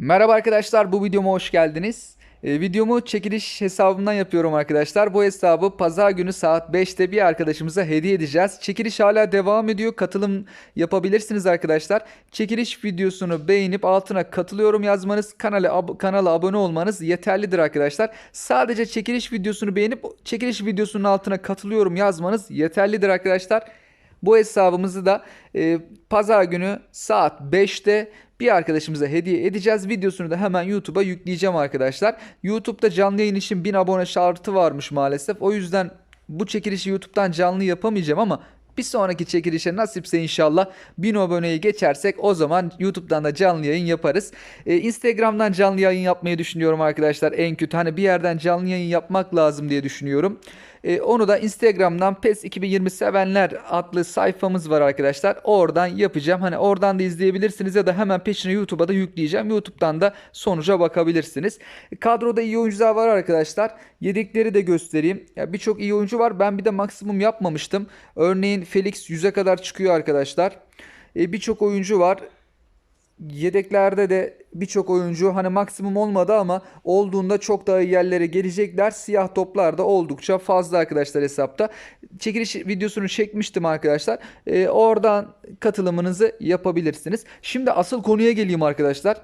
Merhaba arkadaşlar, bu videoma hoş geldiniz. Ee, videomu çekiliş hesabımdan yapıyorum arkadaşlar. Bu hesabı pazar günü saat 5'te bir arkadaşımıza hediye edeceğiz. Çekiliş hala devam ediyor. Katılım yapabilirsiniz arkadaşlar. Çekiliş videosunu beğenip altına katılıyorum yazmanız, kanala, ab- kanala abone olmanız yeterlidir arkadaşlar. Sadece çekiliş videosunu beğenip çekiliş videosunun altına katılıyorum yazmanız yeterlidir arkadaşlar. Bu hesabımızı da e, pazar günü saat 5'te bir arkadaşımıza hediye edeceğiz. Videosunu da hemen YouTube'a yükleyeceğim arkadaşlar. YouTube'da canlı yayın için 1000 abone şartı varmış maalesef. O yüzden bu çekilişi YouTube'dan canlı yapamayacağım ama bir sonraki çekilişe nasipse inşallah 1000 aboneyi geçersek o zaman YouTube'dan da canlı yayın yaparız. Ee, Instagram'dan canlı yayın yapmayı düşünüyorum arkadaşlar en kötü. Hani bir yerden canlı yayın yapmak lazım diye düşünüyorum. Ee, onu da Instagram'dan PES 2020 sevenler adlı sayfamız var arkadaşlar. Oradan yapacağım. Hani oradan da izleyebilirsiniz ya da hemen peşine YouTube'a da yükleyeceğim. YouTube'dan da sonuca bakabilirsiniz. Kadroda iyi oyuncular var arkadaşlar. Yedekleri de göstereyim. Ya birçok iyi oyuncu var. Ben bir de maksimum yapmamıştım. Örneğin Felix 100'e kadar çıkıyor arkadaşlar. E, birçok oyuncu var. Yedeklerde de birçok oyuncu hani maksimum olmadı ama olduğunda çok daha iyi yerlere gelecekler. Siyah toplar da oldukça fazla arkadaşlar hesapta. Çekiliş videosunu çekmiştim arkadaşlar. Ee, oradan katılımınızı yapabilirsiniz. Şimdi asıl konuya geleyim arkadaşlar.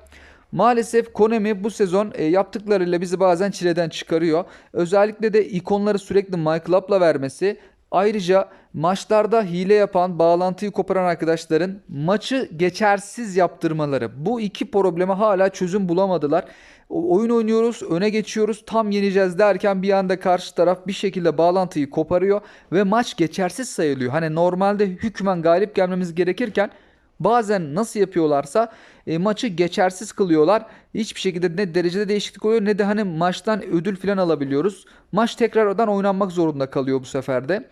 Maalesef Konami bu sezon e, yaptıklarıyla bizi bazen çileden çıkarıyor. Özellikle de ikonları sürekli MyClub'la vermesi Ayrıca maçlarda hile yapan, bağlantıyı koparan arkadaşların maçı geçersiz yaptırmaları. Bu iki probleme hala çözüm bulamadılar. Oyun oynuyoruz, öne geçiyoruz, tam yeneceğiz derken bir anda karşı taraf bir şekilde bağlantıyı koparıyor ve maç geçersiz sayılıyor. Hani normalde hükmen galip gelmemiz gerekirken Bazen nasıl yapıyorlarsa e, maçı geçersiz kılıyorlar. Hiçbir şekilde ne derecede değişiklik oluyor ne de hani maçtan ödül falan alabiliyoruz. Maç tekrardan oynanmak zorunda kalıyor bu sefer de.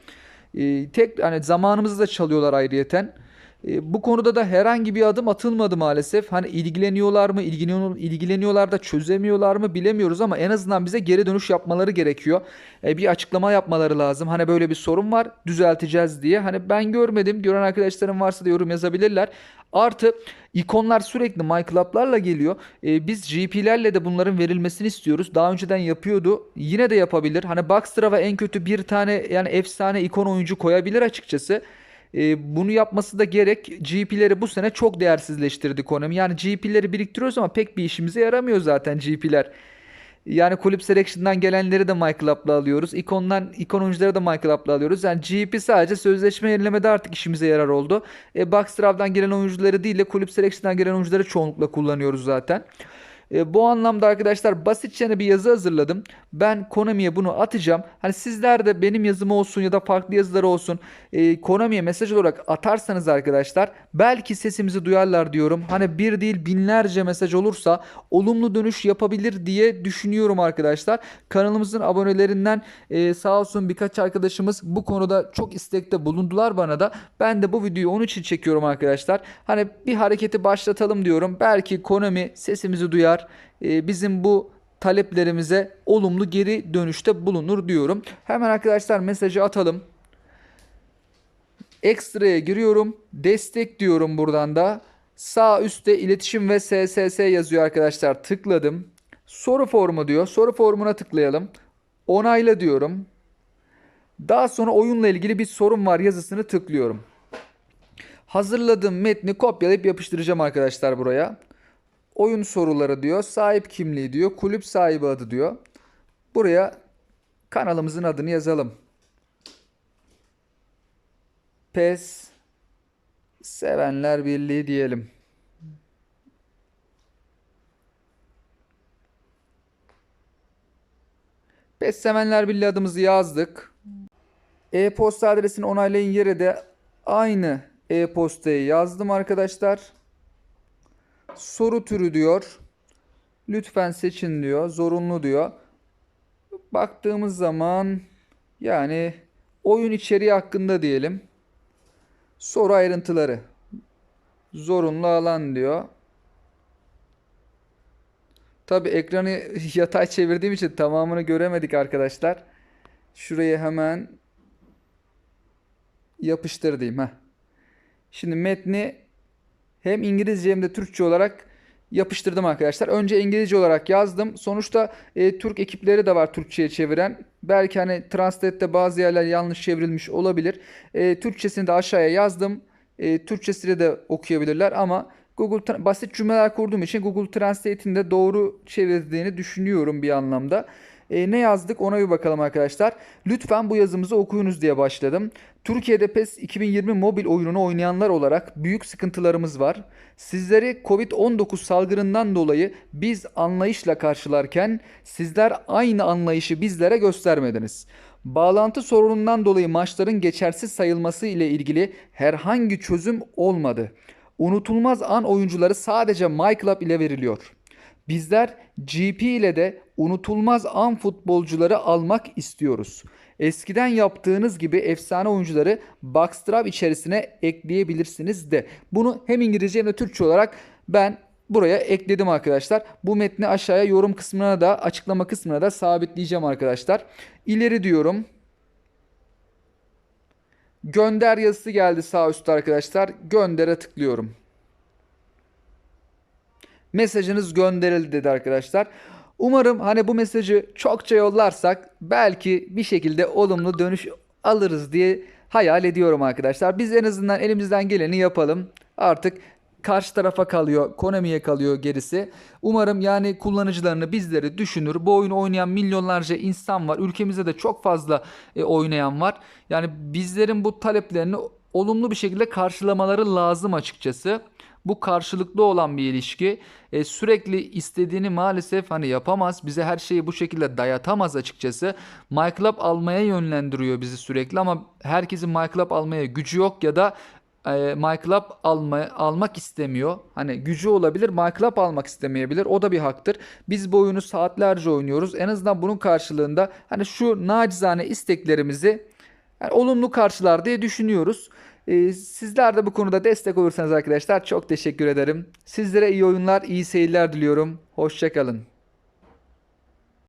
E, tek hani zamanımızı da çalıyorlar ayrıyeten. E, bu konuda da herhangi bir adım atılmadı maalesef. Hani ilgileniyorlar mı, ilgileniyor, ilgileniyorlar da çözemiyorlar mı bilemiyoruz ama en azından bize geri dönüş yapmaları gerekiyor. E, bir açıklama yapmaları lazım. Hani böyle bir sorun var, düzelteceğiz diye. Hani ben görmedim. Gören arkadaşlarım varsa da yorum yazabilirler. Artı ikonlar sürekli MyClub'larla geliyor. E, biz GP'lerle de bunların verilmesini istiyoruz. Daha önceden yapıyordu. Yine de yapabilir. Hani Boxstrava en kötü bir tane yani efsane ikon oyuncu koyabilir açıkçası. E, bunu yapması da gerek. GP'leri bu sene çok değersizleştirdi Konami. Yani GP'leri biriktiriyoruz ama pek bir işimize yaramıyor zaten GP'ler. Yani kulüp selection'dan gelenleri de MyClub'la alıyoruz. İkondan ikon oyuncuları da MyClub'la alıyoruz. Yani GP sadece sözleşme yenilemede artık işimize yarar oldu. E, Boxstrav'dan gelen oyuncuları değil de kulüp selection'dan gelen oyuncuları çoğunlukla kullanıyoruz zaten. E, bu anlamda arkadaşlar basitçe bir yazı hazırladım. Ben Konami'ye bunu atacağım. Hani sizler de benim yazım olsun ya da farklı yazılar olsun e, Konami'ye mesaj olarak atarsanız arkadaşlar belki sesimizi duyarlar diyorum. Hani bir değil binlerce mesaj olursa olumlu dönüş yapabilir diye düşünüyorum arkadaşlar. Kanalımızın abonelerinden e, sağ olsun birkaç arkadaşımız bu konuda çok istekte bulundular bana da. Ben de bu videoyu onun için çekiyorum arkadaşlar. Hani bir hareketi başlatalım diyorum. Belki Konami sesimizi duyar. E, bizim bu taleplerimize olumlu geri dönüşte bulunur diyorum. Hemen arkadaşlar mesajı atalım. Ekstraya giriyorum. Destek diyorum buradan da. Sağ üstte iletişim ve SSS yazıyor arkadaşlar. Tıkladım. Soru formu diyor. Soru formuna tıklayalım. Onayla diyorum. Daha sonra oyunla ilgili bir sorun var yazısını tıklıyorum. Hazırladığım metni kopyalayıp yapıştıracağım arkadaşlar buraya. Oyun soruları diyor. Sahip kimliği diyor. Kulüp sahibi adı diyor. Buraya kanalımızın adını yazalım. PES Sevenler Birliği diyelim. PES Sevenler Birliği adımızı yazdık. E-posta adresini onaylayın yere de aynı e-postayı yazdım arkadaşlar. Soru türü diyor. Lütfen seçin diyor. Zorunlu diyor. Baktığımız zaman yani oyun içeriği hakkında diyelim. Soru ayrıntıları. Zorunlu alan diyor. Tabi ekranı yatay çevirdiğim için tamamını göremedik arkadaşlar. Şuraya hemen yapıştır diyeyim. Heh. Şimdi metni hem İngilizce hem de Türkçe olarak yapıştırdım arkadaşlar. Önce İngilizce olarak yazdım. Sonuçta e, Türk ekipleri de var Türkçe'ye çeviren. Belki hani Translate'de bazı yerler yanlış çevrilmiş olabilir. E, Türkçesini de aşağıya yazdım. E, Türkçesini de okuyabilirler ama Google basit cümleler kurduğum için Google Translate'in de doğru çevirdiğini düşünüyorum bir anlamda. E, ne yazdık ona bir bakalım arkadaşlar. Lütfen bu yazımızı okuyunuz diye başladım. Türkiye'de PES 2020 mobil oyununu oynayanlar olarak büyük sıkıntılarımız var. Sizleri Covid-19 salgınından dolayı biz anlayışla karşılarken sizler aynı anlayışı bizlere göstermediniz. Bağlantı sorunundan dolayı maçların geçersiz sayılması ile ilgili herhangi çözüm olmadı. Unutulmaz an oyuncuları sadece MyClub ile veriliyor. Bizler GP ile de unutulmaz an futbolcuları almak istiyoruz. Eskiden yaptığınız gibi efsane oyuncuları Boxstrap içerisine ekleyebilirsiniz de. Bunu hem İngilizce hem de Türkçe olarak ben buraya ekledim arkadaşlar. Bu metni aşağıya yorum kısmına da açıklama kısmına da sabitleyeceğim arkadaşlar. İleri diyorum. Gönder yazısı geldi sağ üstte arkadaşlar. Göndere tıklıyorum. Mesajınız gönderildi dedi arkadaşlar. Umarım hani bu mesajı çokça yollarsak belki bir şekilde olumlu dönüş alırız diye hayal ediyorum arkadaşlar. Biz en azından elimizden geleni yapalım. Artık karşı tarafa kalıyor, Konami'ye kalıyor gerisi. Umarım yani kullanıcılarını bizleri düşünür. Bu oyunu oynayan milyonlarca insan var. Ülkemizde de çok fazla e, oynayan var. Yani bizlerin bu taleplerini olumlu bir şekilde karşılamaları lazım açıkçası. Bu karşılıklı olan bir ilişki. E, sürekli istediğini maalesef hani yapamaz. Bize her şeyi bu şekilde dayatamaz açıkçası. MyClub almaya yönlendiriyor bizi sürekli ama herkesin MyClub almaya gücü yok ya da e, MyClub alma, almak istemiyor. Hani gücü olabilir, MyClub almak istemeyebilir. O da bir haktır. Biz bu oyunu saatlerce oynuyoruz. En azından bunun karşılığında hani şu nacizane isteklerimizi yani olumlu karşılar diye düşünüyoruz. Ee, sizler de bu konuda destek olursanız arkadaşlar çok teşekkür ederim. Sizlere iyi oyunlar, iyi seyirler diliyorum. Hoşçakalın.